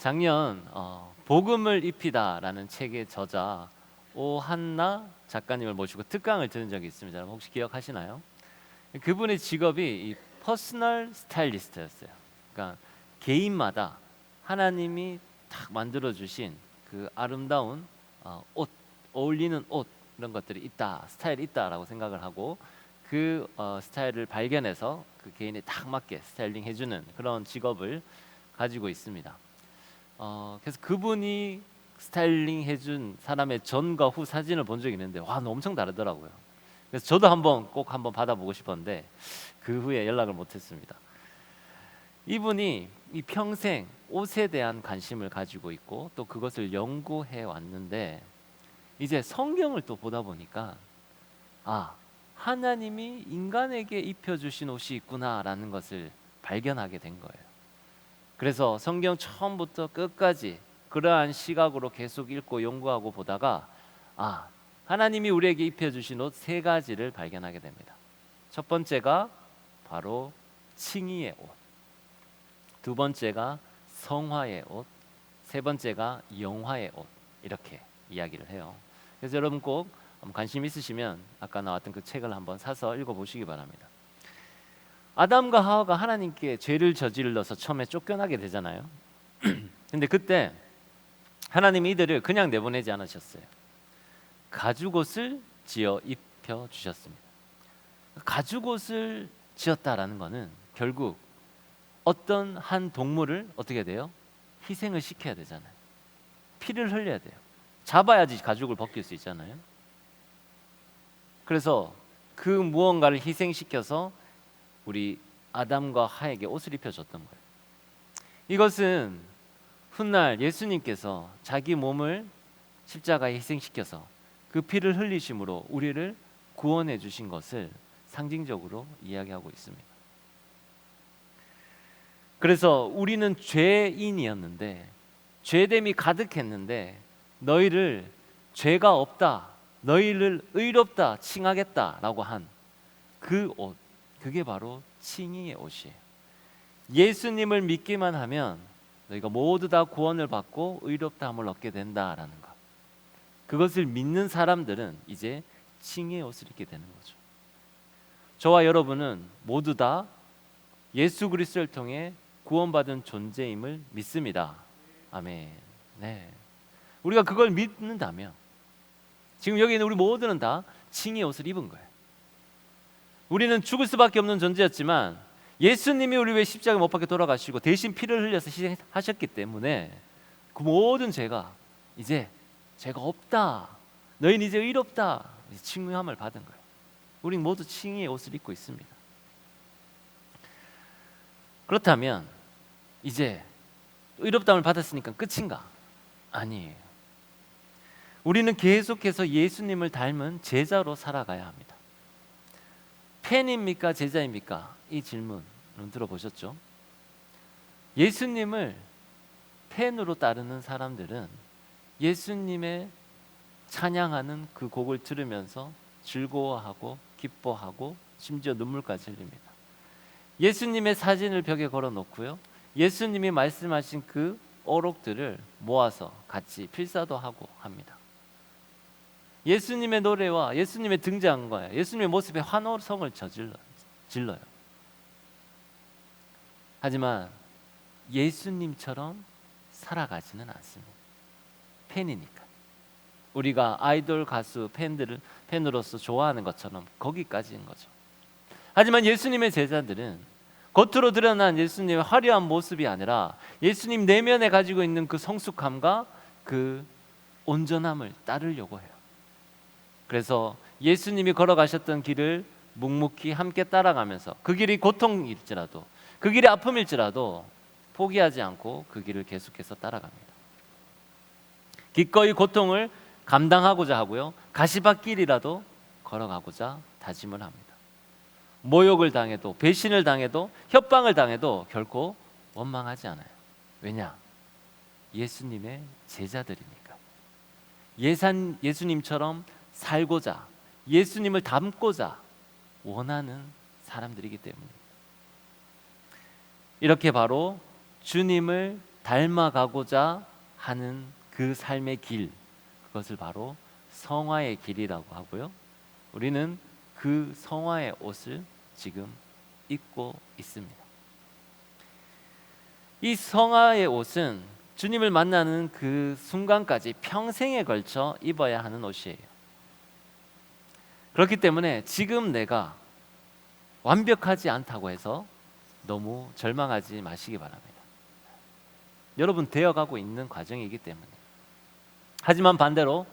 작년 어, 복음을 입히다라는 책의 저자 오한나 작가님을 모시고 특강을 들은 적이 있습니다. 여러분 혹시 기억하시나요? 그분의 직업이 이 퍼스널 스타일리스트였어요. 그러니까 개인마다 하나님이 딱 만들어 주신 그 아름다운 어, 옷, 어울리는 옷 이런 것들이 있다, 스타일이 있다라고 생각을 하고 그 어, 스타일을 발견해서 그 개인에 딱 맞게 스타일링 해주는 그런 직업을 가지고 있습니다. 어, 그래서 그분이 스타일링 해준 사람의 전과 후 사진을 본 적이 있는데 와, 너 엄청 다르더라고요. 그래서 저도 한번 꼭 한번 받아보고 싶었는데 그 후에 연락을 못했습니다. 이분이 이 평생 옷에 대한 관심을 가지고 있고 또 그것을 연구해 왔는데 이제 성경을 또 보다 보니까 아 하나님이 인간에게 입혀주신 옷이 있구나라는 것을 발견하게 된 거예요. 그래서 성경 처음부터 끝까지 그러한 시각으로 계속 읽고 연구하고 보다가 아 하나님이 우리에게 입혀주신 옷 세 가지를 발견하게 됩니다. 첫 번째가 바로 칭의의 옷. 두 번째가 성화의 옷, 세 번째가 영화의 옷 이렇게 이야기를 해요. 그래서 여러분 꼭 관심 있으시면 아까 나왔던 그 책을 한번 사서 읽어보시기 바랍니다. 아담과 하와가 하나님께 죄를 저질러서 처음에 쫓겨나게 되잖아요. 근데 그때 하나님이 이들을 그냥 내보내지 않으셨어요. 가죽옷을 지어 입혀 주셨습니다. 가죽옷을 지었다라는 것은 결국 어떤 한 동물을 어떻게 돼요? 희생을 시켜야 되잖아요. 피를 흘려야 돼요. 잡아야지 가죽을 벗길 수 있잖아요. 그래서 그 무언가를 희생시켜서 우리 아담과 하에게 옷을 입혀줬던 거예요. 이것은 훗날 예수님께서 자기 몸을 십자가에 희생시켜서 그 피를 흘리심으로 우리를 구원해 주신 것을 상징적으로 이야기하고 있습니다. 그래서 우리는 죄인이었는데 죄됨이 가득했는데 너희를 죄가 없다, 너희를 의롭다 칭하겠다라고 한 그 옷, 그게 바로 칭의의 옷이에요. 예수님을 믿기만 하면 너희가 모두 다 구원을 받고 의롭다함을 얻게 된다라는 것. 그것을 믿는 사람들은 이제 칭의의 옷을 입게 되는 거죠. 저와 여러분은 모두 다 예수 그리스도를 통해 구원받은 존재임을 믿습니다. 아멘. 네. 우리가 그걸 믿는다면 지금 여기 있는 우리 모두는 다 칭의 옷을 입은 거예요. 우리는 죽을 수밖에 없는 존재였지만 예수님이 우리 위해 십자가 못 박혀 돌아가시고 대신 피를 흘려서 희생하셨기 때문에 그 모든 죄가 이제 죄가 없다. 너희는 이제 의롭다. 칭의함을 받은 거예요. 우린 모두 칭의의 옷을 입고 있습니다. 그렇다면 이제 의롭다함을 받았으니까 끝인가? 아니에요. 우리는 계속해서 예수님을 닮은 제자로 살아가야 합니다. 팬입니까 제자입니까? 이 질문은 들어보셨죠? 예수님을 팬으로 따르는 사람들은 예수님의 찬양하는 그 곡을 들으면서 즐거워하고 기뻐하고 심지어 눈물까지 흘립니다. 예수님의 사진을 벽에 걸어 놓고요. 예수님이 말씀하신 그 어록들을 모아서 같이 필사도 하고 합니다. 예수님의 노래와 예수님의 등장과 예수님의 모습에 환호성을 저질러 질러요. 하지만 예수님처럼 살아가지는 않습니다. 팬이니까. 우리가 아이돌 가수 팬들을 팬으로서 좋아하는 것처럼 거기까지인 거죠. 하지만 예수님의 제자들은 겉으로 드러난 예수님의 화려한 모습이 아니라 예수님 내면에 가지고 있는 그 성숙함과 그 온전함을 따르려고 해요. 그래서 예수님이 걸어가셨던 길을 묵묵히 함께 따라가면서 그 길이 고통일지라도 그 길이 아픔일지라도 포기하지 않고 그 길을 계속해서 따라갑니다. 기꺼이 고통을 감당하고자 하고요. 가시밭길이라도 걸어가고자 다짐을 합니다. 모욕을 당해도 배신을 당해도 협박을 당해도 결코 원망하지 않아요. 왜냐? 예수님의 제자들이니까. 예산 예수님처럼 살고자 예수님을 닮고자 원하는 사람들이기 때문입니다. 이렇게 바로 주님을 닮아가고자 하는 그 삶의 길 그것을 바로 성화의 길이라고 하고요. 우리는 그 성화의 옷을 지금 입고 있습니다. 이 성화의 옷은 주님을 만나는 그 순간까지 평생에 걸쳐 입어야 하는 옷이에요. 그렇기 때문에 지금 내가 완벽하지 않다고 해서 너무 절망하지 마시기 바랍니다. 여러분 되어가고 있는 과정이기 때문에. 하지만 반대로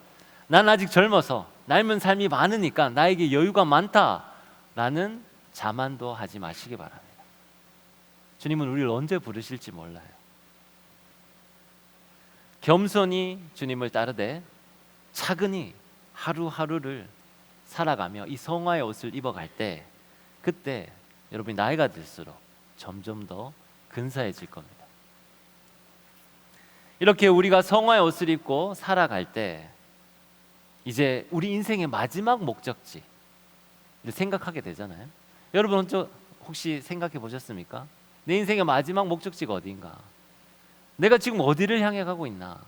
난 아직 젊어서 삶은 삶이 많으니까 나에게 여유가 많다라는 자만도 하지 마시기 바랍니다. 주님은 우리를 언제 부르실지 몰라요. 겸손히 주님을 따르되 차근히 하루하루를 살아가며 이 성화의 옷을 입어갈 때 그때 여러분이 나이가 들수록 점점 더 근사해질 겁니다. 이렇게 우리가 성화의 옷을 입고 살아갈 때 이제 우리 인생의 마지막 목적지 생각하게 되잖아요. 여러분 혹시 생각해 보셨습니까? 내 인생의 마지막 목적지가 어디인가? 내가 지금 어디를 향해 가고 있나?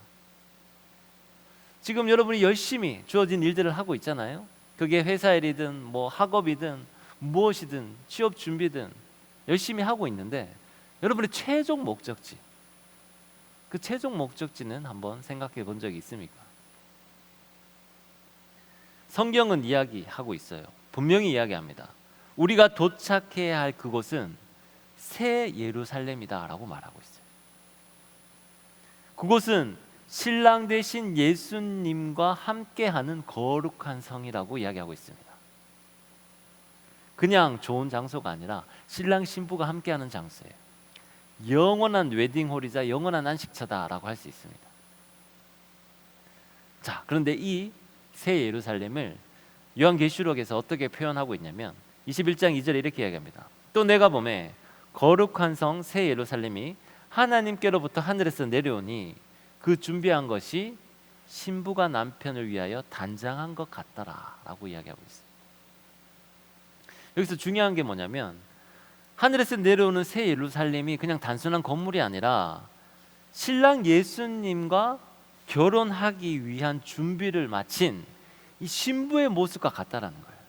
지금 여러분이 열심히 주어진 일들을 하고 있잖아요. 그게 회사 일이든 뭐 학업이든 무엇이든 취업 준비든 열심히 하고 있는데 여러분의 최종 목적지 그 최종 목적지는 한번 생각해 본 적이 있습니까? 성경은 이야기하고 있어요. 분명히 이야기합니다. 우리가 도착해야 할 그곳은 새 예루살렘이다라고 말하고 있어요. 그곳은 신랑 대신 예수님과 함께하는 거룩한 성이라고 이야기하고 있습니다. 그냥 좋은 장소가 아니라 신랑 신부가 함께하는 장소예요. 영원한 웨딩홀이자 영원한 안식처다라고 할 수 있습니다. 자, 그런데 이 새 예루살렘을 요한계시록에서 어떻게 표현하고 있냐면 21장 2절에 이렇게 이야기합니다. 또 내가 보매 거룩한 성 새 예루살렘이 하나님께로부터 하늘에서 내려오니 그 준비한 것이 신부가 남편을 위하여 단장한 것 같더라라고 이야기하고 있어요. 여기서 중요한 게 뭐냐면 하늘에서 내려오는 새 예루살렘이 그냥 단순한 건물이 아니라 신랑 예수님과 결혼하기 위한 준비를 마친 이 신부의 모습과 같다라는 거예요.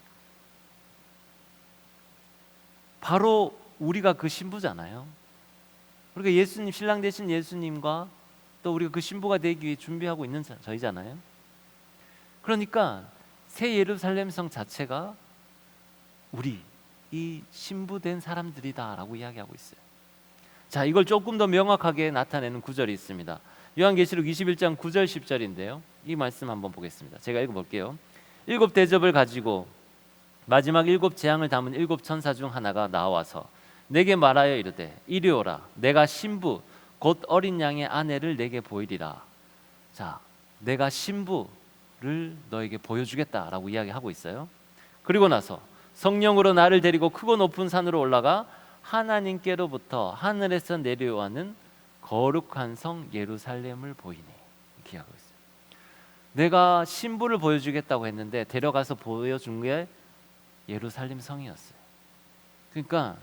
바로 우리가 그 신부잖아요. 우리가 예수님 신랑 되신 예수님과 또 우리가 그 신부가 되기 위해 준비하고 있는 저희잖아요. 그러니까 새 예루살렘 성 자체가 우리 이 신부된 사람들이다라고 이야기하고 있어요. 자, 이걸 조금 더 명확하게 나타내는 구절이 있습니다. 요한계시록 21장 9절 10절인데요. 이 말씀 한번 보겠습니다. 제가 읽어 볼게요. 일곱 대접을 가지고 마지막 일곱 재앙을 담은 일곱 천사 중 하나가 나와서 내게 말하여 이르되 이리 오라 내가 신부 곧 어린 양의 아내를 내게 보이리라. 자, 내가 신부를 너에게 보여주겠다라고 이야기하고 있어요. 그리고 나서 성령으로 나를 데리고 크고 높은 산으로 올라가 하나님께로부터 하늘에서 내려와는 거룩한 성 예루살렘을 보이니 이렇게 하고 있어요. 내가 신부를 보여주겠다고 했는데 데려가서 보여준 게 예루살렘 성이었어요. 그러니까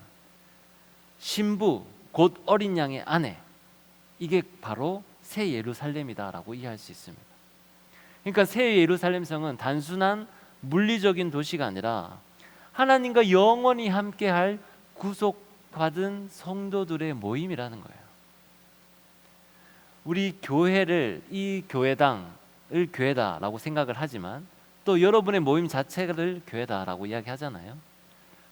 신부 곧 어린 양의 아내 이게 바로 새 예루살렘이다라고 이해할 수 있습니다. 그러니까 새 예루살렘 성은 단순한 물리적인 도시가 아니라 하나님과 영원히 함께할 구속받은 성도들의 모임이라는 거예요. 우리 교회를 이 교회당을 교회다라고 생각을 하지만 또 여러분의 모임 자체를 교회다라고 이야기하잖아요.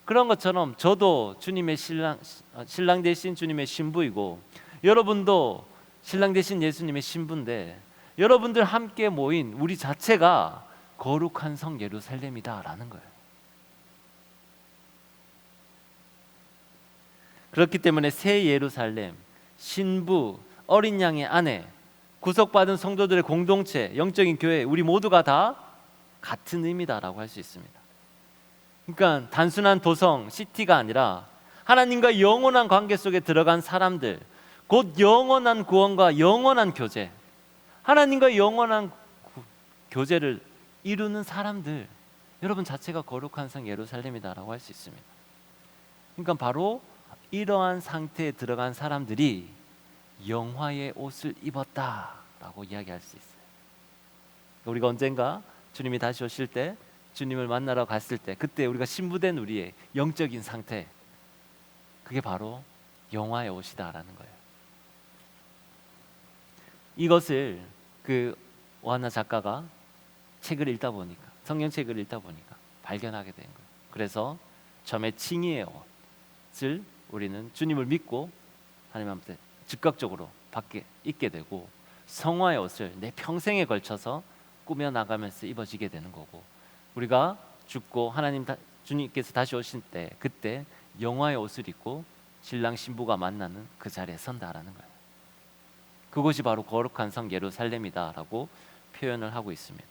그런 것처럼 저도 주님의 신랑 신랑 대신 주님의 신부이고 여러분도 신랑 대신 예수님의 신부인데 여러분들 함께 모인 우리 자체가 거룩한 성 예루살렘이다라는 거예요. 그렇기 때문에 새 예루살렘, 신부, 어린 양의 아내, 구속받은 성도들의 공동체, 영적인 교회, 우리 모두가 다 같은 의미다라고 할 수 있습니다. 그러니까 단순한 도성, 시티가 아니라 하나님과 영원한 관계 속에 들어간 사람들, 곧 영원한 구원과 영원한 교제, 하나님과 영원한 교제를 이루는 사람들, 여러분 자체가 거룩한 성 예루살렘이다라고 할 수 있습니다. 그러니까 바로 이러한 상태에 들어간 사람들이 영화의 옷을 입었다라고 이야기할 수 있어요. 우리가 언젠가 주님이 다시 오실 때 주님을 만나러 갔을 때 그때 우리가 신부된 우리의 영적인 상태 그게 바로 영화의 옷이다라는 거예요. 이것을 그 오하나 작가가 책을 읽다 보니까 성경책을 읽다 보니까 발견하게 된 거예요. 그래서 처음에 칭의의 옷을 우리는 주님을 믿고 하나님한테 즉각적으로 받게 입게 되고 성화의 옷을 내 평생에 걸쳐서 꾸며 나가면서 입어지게 되는 거고 우리가 죽고 하나님 다, 주님께서 다시 오실 때 그때 영화의 옷을 입고 신랑 신부가 만나는 그 자리에 선다라는 거예요. 그것이 바로 거룩한 성 예루살렘이다라고 표현을 하고 있습니다.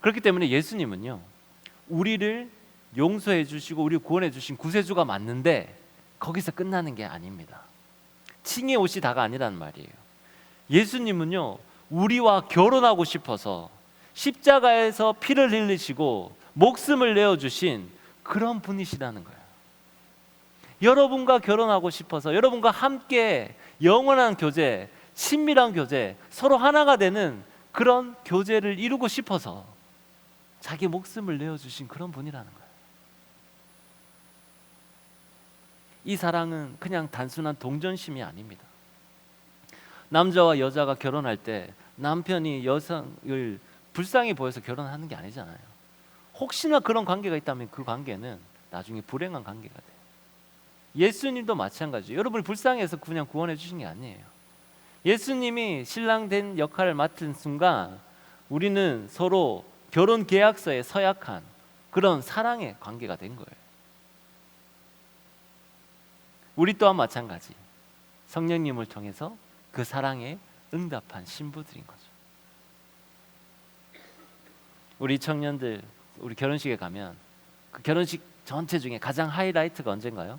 그렇기 때문에 예수님은요 우리를 용서해 주시고 우리를 구원해 주신 구세주가 맞는데 거기서 끝나는 게 아닙니다. 칭의 옷이 다가 아니란 말이에요. 예수님은요 우리와 결혼하고 싶어서 십자가에서 피를 흘리시고 목숨을 내어 주신 그런 분이시라는 거예요. 여러분과 결혼하고 싶어서 여러분과 함께 영원한 교제, 친밀한 교제, 서로 하나가 되는 그런 교제를 이루고 싶어서 자기 목숨을 내어 주신 그런 분이라는 거예요. 이 사랑은 그냥 단순한 동전심이 아닙니다. 남자와 여자가 결혼할 때 남편이 여성을 불쌍히 보여서 결혼하는 게 아니잖아요. 혹시나 그런 관계가 있다면 그 관계는 나중에 불행한 관계가 돼요. 예수님도 마찬가지예요. 여러분을 불쌍해서 그냥 구원해 주신 게 아니에요. 예수님이 신랑 된 역할을 맡은 순간 우리는 서로 결혼 계약서에 서약한 그런 사랑의 관계가 된 거예요. 우리 또한 마찬가지. 성령님을 통해서 그 사랑에 응답한 신부들인 거죠. 우리 청년들 우리 결혼식에 가면 그 결혼식 전체 중에 가장 하이라이트가 언젠가요?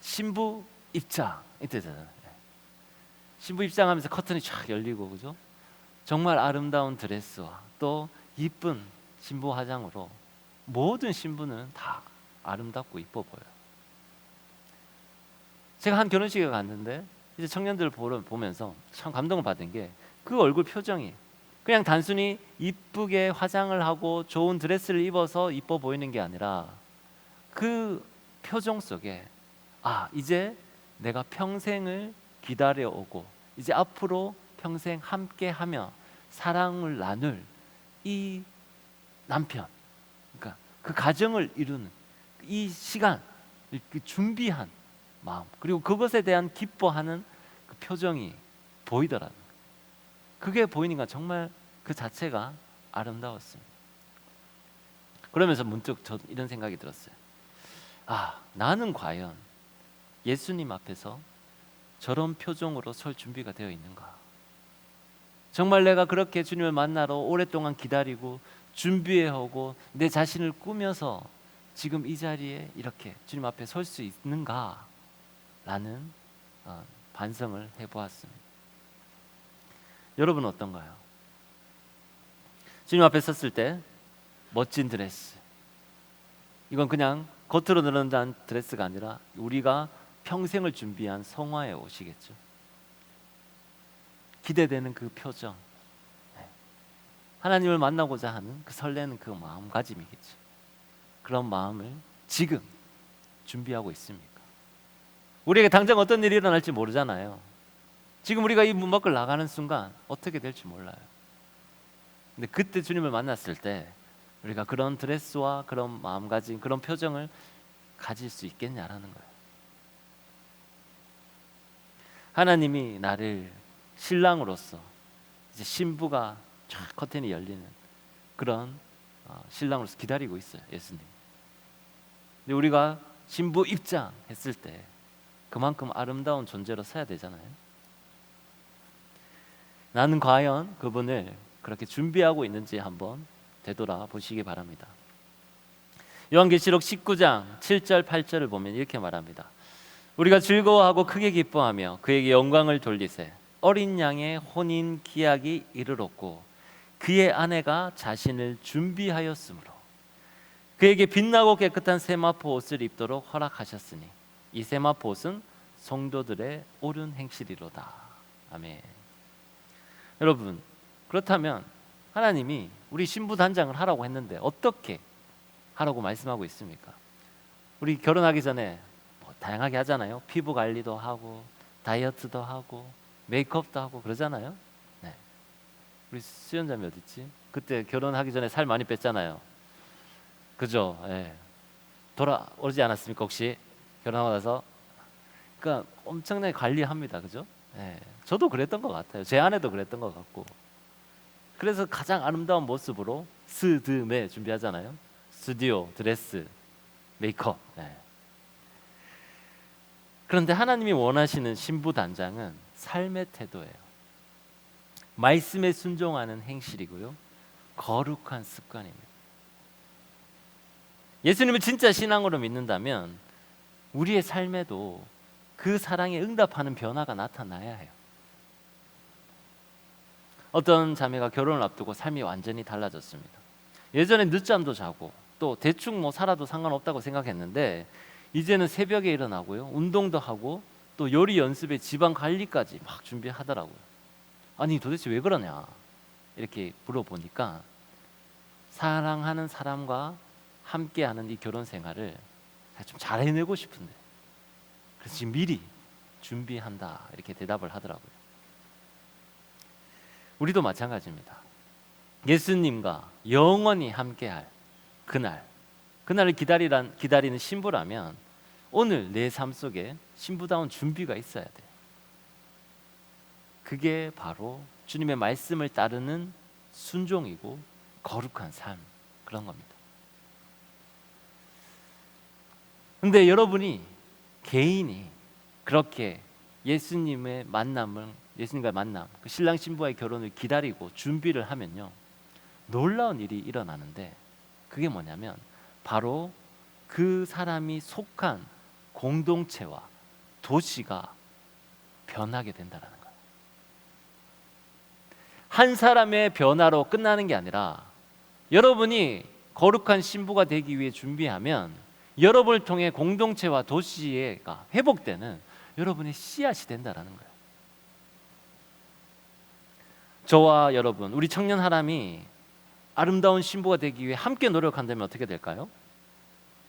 신부 입장 이때잖아요. 신부 입장하면서 커튼이 쫙 열리고 그죠? 정말 아름다운 드레스와 또 이쁜 신부 화장으로 모든 신부는 다 아름답고 이뻐 보여요. 제가 한 결혼식에 갔는데 이제 청년들을 보면서 참 감동을 받은 게 그 얼굴 표정이 그냥 단순히 이쁘게 화장을 하고 좋은 드레스를 입어서 이뻐 보이는 게 아니라 그 표정 속에 아 이제 내가 평생을 기다려 오고 이제 앞으로 평생 함께하며 사랑을 나눌 이 남편 그러니까 그 가정을 이루는 이 시간 그 준비한 마음 그리고 그것에 대한 기뻐하는 그 표정이 보이더라는 거예요. 그게 보이니까 정말 그 자체가 아름다웠습니다. 그러면서 문득 저 이런 생각이 들었어요. 아, 나는 과연 예수님 앞에서 저런 표정으로 설 준비가 되어 있는가? 정말 내가 그렇게 주님을 만나러 오랫동안 기다리고 준비해 오고 내 자신을 꾸며서 지금 이 자리에 이렇게 주님 앞에 설 수 있는가? 라는 어, 반성을 해보았습니다. 여러분 어떤가요? 주님 앞에 섰을 때 멋진 드레스 이건 그냥 겉으로 드러난 드레스가 아니라 우리가 평생을 준비한 성화의 옷이겠죠. 기대되는 그 표정, 네. 하나님을 만나고자 하는 그 설레는 그 마음가짐이겠죠. 그런 마음을 지금 준비하고 있습니까? 우리에게 당장 어떤 일이 일어날지 모르잖아요. 지금 우리가 이 문 밖을 나가는 순간 어떻게 될지 몰라요. 근데 그때 주님을 만났을 때 우리가 그런 드레스와 그런 마음가짐, 그런 표정을 가질 수 있겠냐라는 거예요. 하나님이 나를 신랑으로서 이제 신부가 쫙 커튼이 열리는 그런 어, 신랑으로서 기다리고 있어요, 예수님. 근데 우리가 신부 입장했을 때 그만큼 아름다운 존재로 서야 되잖아요. 나는 과연 그분을 그렇게 준비하고 있는지 한번 되돌아 보시기 바랍니다. 요한계시록 19장 7절 8절을 보면 이렇게 말합니다. 우리가 즐거워하고 크게 기뻐하며 그에게 영광을 돌리세 어린 양의 혼인 기약이 이르렀고 그의 아내가 자신을 준비하였으므로 그에게 빛나고 깨끗한 세마포 옷을 입도록 허락하셨으니 이 세마포 옷은 성도들의 옳은 행실이로다. 아멘. 여러분 그렇다면 하나님이 우리 신부 단장을 하라고 했는데 어떻게 하라고 말씀하고 있습니까? 우리 결혼하기 전에 뭐 다양하게 하잖아요. 피부 관리도 하고 다이어트도 하고 메이크업도 하고 그러잖아요. 네. 우리 수연자매 어디 있지? 그때 결혼하기 전에 살 많이 뺐잖아요. 그죠? 예. 돌아오지 않았습니까 혹시 결혼하고 나서? 그러니까 엄청나게 관리합니다. 그죠? 예. 저도 그랬던 것 같아요. 제 아내도 그랬던 것 같고. 그래서 가장 아름다운 모습으로 스드메 준비하잖아요. 스튜디오, 드레스, 메이크업. 예. 그런데 하나님이 원하시는 신부 단장은 삶의 태도예요. 말씀에 순종하는 행실이고요. 거룩한 습관입니다. 예수님을 진짜 신앙으로 믿는다면 우리의 삶에도 그 사랑에 응답하는 변화가 나타나야 해요. 어떤 자매가 결혼을 앞두고 삶이 완전히 달라졌습니다. 예전에 늦잠도 자고 또 대충 뭐 살아도 상관없다고 생각했는데 이제는 새벽에 일어나고요. 운동도 하고 또 요리 연습에 집안 관리까지 막 준비하더라고요. 아니 도대체 왜 그러냐? 이렇게 물어보니까 사랑하는 사람과 함께하는 이 결혼 생활을 좀 잘 해내고 싶은데 그래서 지금 미리 준비한다 이렇게 대답을 하더라고요. 우리도 마찬가지입니다. 예수님과 영원히 함께할 그날, 그날을 기다리란 기다리는 신부라면 오늘 내 삶 속에 신부다운 준비가 있어야 돼. 그게 바로 주님의 말씀을 따르는 순종이고 거룩한 삶 그런 겁니다. 근데 여러분이 개인이 그렇게 예수님의 만남을 예수님과의 만남, 그 신랑 신부와의 결혼을 기다리고 준비를 하면요. 놀라운 일이 일어나는데 그게 뭐냐면 바로 그 사람이 속한 공동체와 도시가 변하게 된다라는 거예요. 한 사람의 변화로 끝나는 게 아니라 여러분이 거룩한 신부가 되기 위해 준비하면 여러분을 통해 공동체와 도시가 회복되는 여러분의 씨앗이 된다라는 거예요. 저와 여러분, 우리 청년 하람이 아름다운 신부가 되기 위해 함께 노력한다면 어떻게 될까요?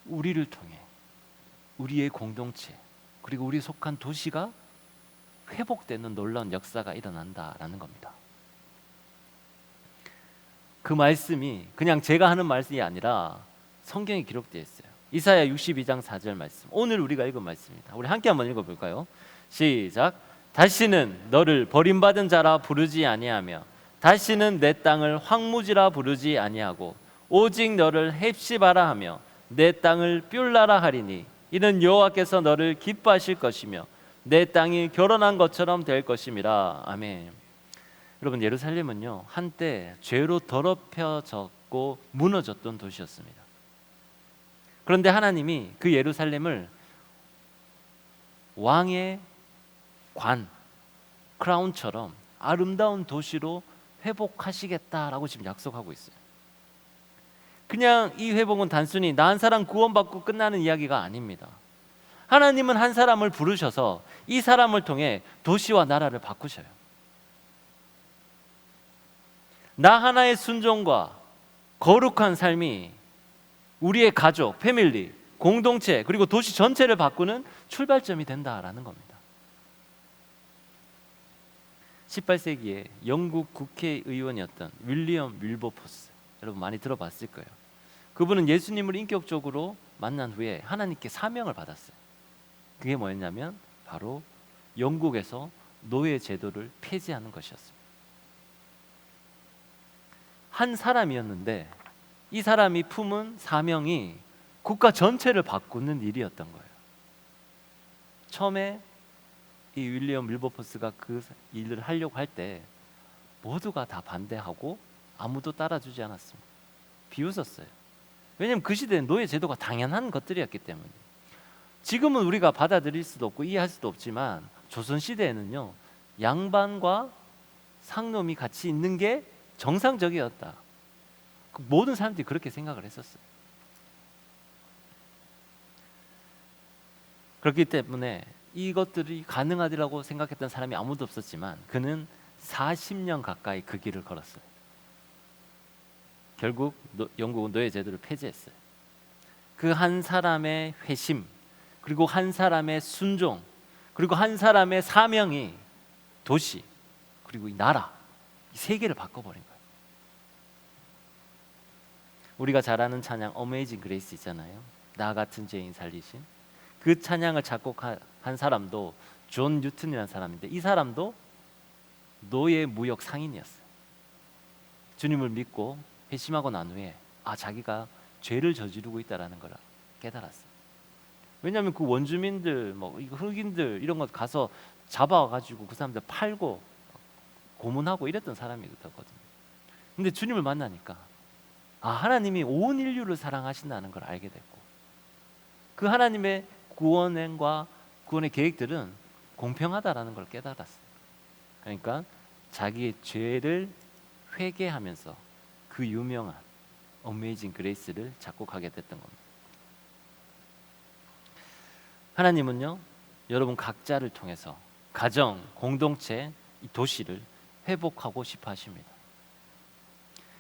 우리를 통해 우리의 공동체 그리고 우리 속한 도시가 회복되는 놀라운 역사가 일어난다라는 겁니다. 그 말씀이 그냥 제가 하는 말씀이 아니라 성경에 기록되어 있어요. 이사야 62장 4절 말씀. 오늘 우리가 읽은 말씀입니다. 우리 함께 한번 읽어 볼까요? 시작. 다시는 너를 버림받은 자라 부르지 아니하며 다시는 내 땅을 황무지라 부르지 아니하고 오직 너를 헵시바라 하며 내 땅을 뷸라라 하리니 이는 여호와께서 너를 기뻐하실 것이며 내 땅이 결혼한 것처럼 될 것임이라 아멘. 여러분 예루살렘은요 한때 죄로 더럽혀졌고 무너졌던 도시였습니다. 그런데 하나님이 그 예루살렘을 왕의 관 크라운처럼 아름다운 도시로 회복하시겠다라고 지금 약속하고 있어요. 그냥 이 회복은 단순히 나 한 사람 구원받고 끝나는 이야기가 아닙니다. 하나님은 한 사람을 부르셔서 이 사람을 통해 도시와 나라를 바꾸셔요. 나 하나의 순종과 거룩한 삶이 우리의 가족, 패밀리, 공동체 그리고 도시 전체를 바꾸는 출발점이 된다라는 겁니다. 18세기에 영국 국회의원이었던 윌리엄 윌버포스 여러분 많이 들어봤을 거예요. 그분은 예수님을 인격적으로 만난 후에 하나님께 사명을 받았어요. 그게 뭐였냐면 바로 영국에서 노예 제도를 폐지하는 것이었습니다. 한 사람이었는데 이 사람이 품은 사명이 국가 전체를 바꾸는 일이었던 거예요. 처음에 이 윌리엄 밀버포스가 그 일을 하려고 할 때 모두가 다 반대하고 아무도 따라주지 않았습니다. 비웃었어요. 왜냐하면 그 시대는 노예 제도가 당연한 것들이었기 때문에. 지금은 우리가 받아들일 수도 없고 이해할 수도 없지만 조선 시대에는요 양반과 상놈이 같이 있는 게 정상적이었다. 그 모든 사람들이 그렇게 생각을 했었어요. 그렇기 때문에 이것들이 가능하리라고 생각했던 사람이 아무도 없었지만 그는 40년 가까이 그 길을 걸었어요. 결국 노, 영국은 노예 제도를 폐지했어요. 그 한 사람의 회심 그리고 한 사람의 순종 그리고 한 사람의 사명이 도시 그리고 이 나라 이 세계를 바꿔버린 거예요. 우리가 잘 아는 찬양 어메이징 그레이스 있잖아요. 나 같은 죄인 살리신 그 찬양을 작곡한 사람도 존 뉴튼이라는 사람인데 이 사람도 노예 무역 상인이었어요. 주님을 믿고 회심하고 난 후에 아 자기가 죄를 저지르고 있다라는 걸 깨달았어요. 왜냐하면 그 원주민들 뭐 흑인들 이런 것 가서 잡아가지고 그 사람들 팔고 고문하고 이랬던 사람이거든요. 근데 주님을 만나니까 아 하나님이 온 인류를 사랑하신다는 걸 알게 됐고 그 하나님의 구원과 구원의 계획들은 공평하다라는 걸 깨달았어요. 그러니까 자기의 죄를 회개하면서 그 유명한 어메이징 그레이스를 작곡하게 됐던 겁니다. 하나님은요, 여러분 각자를 통해서 가정, 공동체, 이 도시를 회복하고 싶어 하십니다.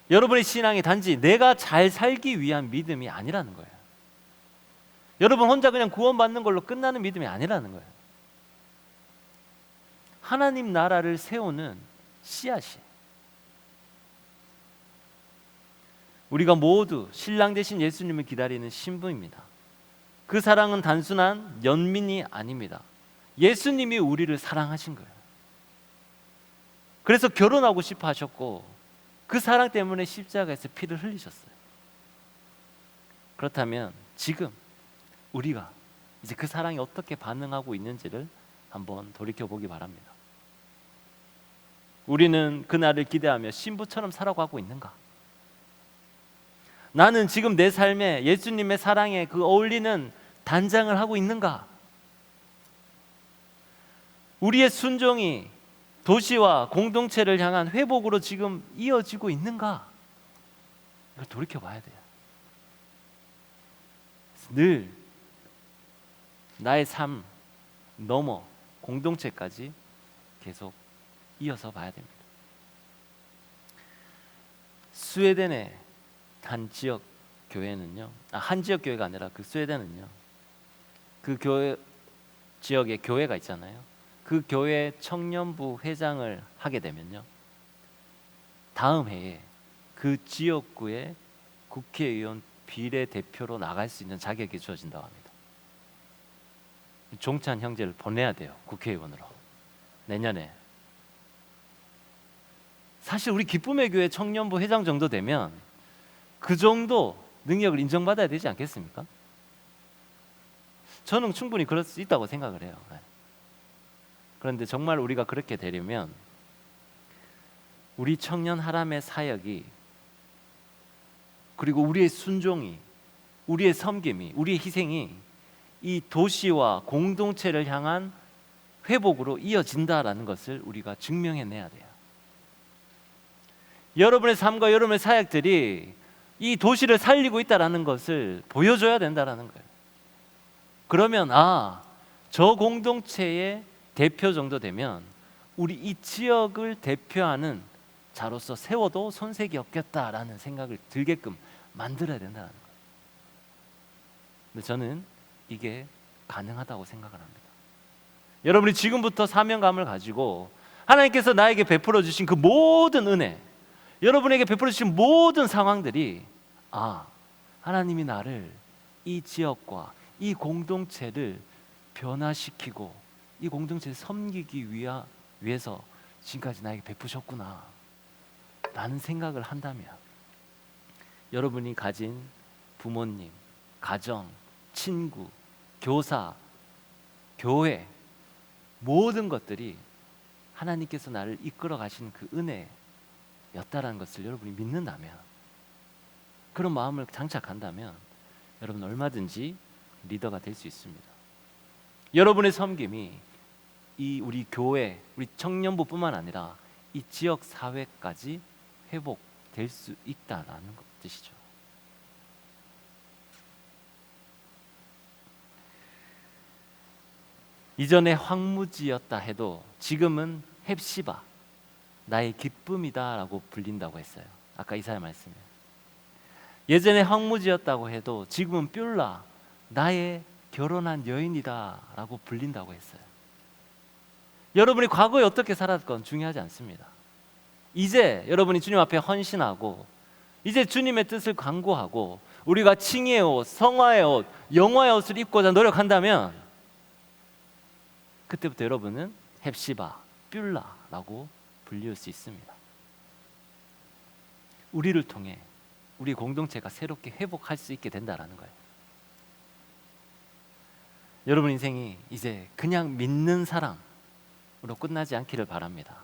여러분의 신앙이 단지 내가 잘 살기 위한 믿음이 아니라는 거예요. 여러분 혼자 그냥 구원받는 걸로 끝나는 믿음이 아니라는 거예요. 하나님 나라를 세우는 씨앗이 우리가 모두 신랑 대신 예수님을 기다리는 신부입니다. 그 사랑은 단순한 연민이 아닙니다. 예수님이 우리를 사랑하신 거예요. 그래서 결혼하고 싶어 하셨고 그 사랑 때문에 십자가에서 피를 흘리셨어요. 그렇다면 지금 우리가 이제 그 사랑이 어떻게 반응하고 있는지를 한번 돌이켜 보기 바랍니다. 우리는 그날을 기대하며 신부처럼 살아가고 있는가? 나는 지금 내 삶에 예수님의 사랑에 그 어울리는 단장을 하고 있는가? 우리의 순종이 도시와 공동체를 향한 회복으로 지금 이어지고 있는가? 이걸 돌이켜 봐야 돼요. 늘 나의 삶 넘어 공동체까지 계속 이어서 봐야 됩니다. 스웨덴의 한 지역 교회는요, 아, 한 지역 교회가 아니라 그 스웨덴은요, 그 교회 지역에 교회가 있잖아요. 그 교회 청년부 회장을 하게 되면요, 다음 해에 그 지역구의 국회의원 비례 대표로 나갈 수 있는 자격이 주어진다고 합니다. 종찬 형제를 보내야 돼요 국회의원으로. 내년에. 사실 우리 기쁨의 교회 청년부 회장 정도 되면 그 정도 능력을 인정받아야 되지 않겠습니까? 저는 충분히 그럴 수 있다고 생각을 해요. 네. 그런데 정말 우리가 그렇게 되려면 우리 청년 하람의 사역이 그리고 우리의 순종이 우리의 섬김이 우리의 희생이 이 도시와 공동체를 향한 회복으로 이어진다라는 것을 우리가 증명해내야 돼요. 여러분의 삶과 여러분의 사역들이 이 도시를 살리고 있다라는 것을 보여줘야 된다라는 거예요. 그러면 아, 저 공동체의 대표 정도 되면 우리 이 지역을 대표하는 자로서 세워도 손색이 없겠다라는 생각을 들게끔 만들어야 된다는 거예요. 근데 저는 이게 가능하다고 생각을 합니다. 여러분이 지금부터 사명감을 가지고 하나님께서 나에게 베풀어 주신 그 모든 은혜, 여러분에게 베풀어 주신 모든 상황들이 아, 하나님이 나를 이 지역과 이 공동체를 변화시키고 이 공동체를 섬기기 위하, 위해서 지금까지 나에게 베푸셨구나 라는 생각을 한다면 여러분이 가진 부모님, 가정, 친구, 교사, 교회 모든 것들이 하나님께서 나를 이끌어 가신 그 은혜 였다라는 것을 여러분이 믿는다면 그런 마음을 장착한다면 여러분 얼마든지 리더가 될 수 있습니다. 여러분의 섬김이 이 우리 교회, 우리 청년부뿐만 아니라 이 지역 사회까지 회복될 수 있다라는 뜻이죠. 이전에 황무지였다 해도 지금은 헵시바 나의 기쁨이다라고 불린다고 했어요. 아까 이사야 말씀에 예전에 황무지였다고 해도 지금은 뷸라 나의 결혼한 여인이다라고 불린다고 했어요. 여러분이 과거에 어떻게 살았건 중요하지 않습니다. 이제 여러분이 주님 앞에 헌신하고 이제 주님의 뜻을 강구하고 우리가 칭의의 옷, 성화의 옷, 영화의 옷을 입고자 노력한다면 그때부터 여러분은 헵시바, 뷸라라고 불리울 수 있습니다. 우리를 통해 우리 공동체가 새롭게 회복할 수 있게 된다라는 거예요. 여러분 인생이 이제 그냥 믿는 사람으로 끝나지 않기를 바랍니다.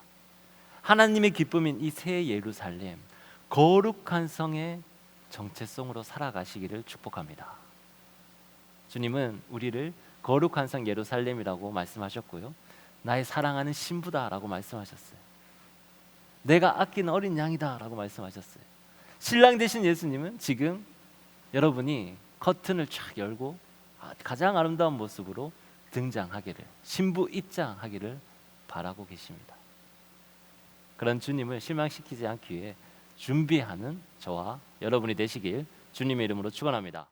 하나님의 기쁨인 이 새 예루살렘 거룩한 성의 정체성으로 살아가시기를 축복합니다. 주님은 우리를 거룩한 성 예루살렘이라고 말씀하셨고요. 나의 사랑하는 신부다라고 말씀하셨어요. 내가 아끼는 어린 양이다라고 말씀하셨어요. 신랑 되신 예수님은 지금 여러분이 커튼을 쫙 열고 가장 아름다운 모습으로 등장하기를 신부 입장하기를 바라고 계십니다. 그런 주님을 실망시키지 않기 위해 준비하는 저와 여러분이 되시길 주님의 이름으로 축원합니다.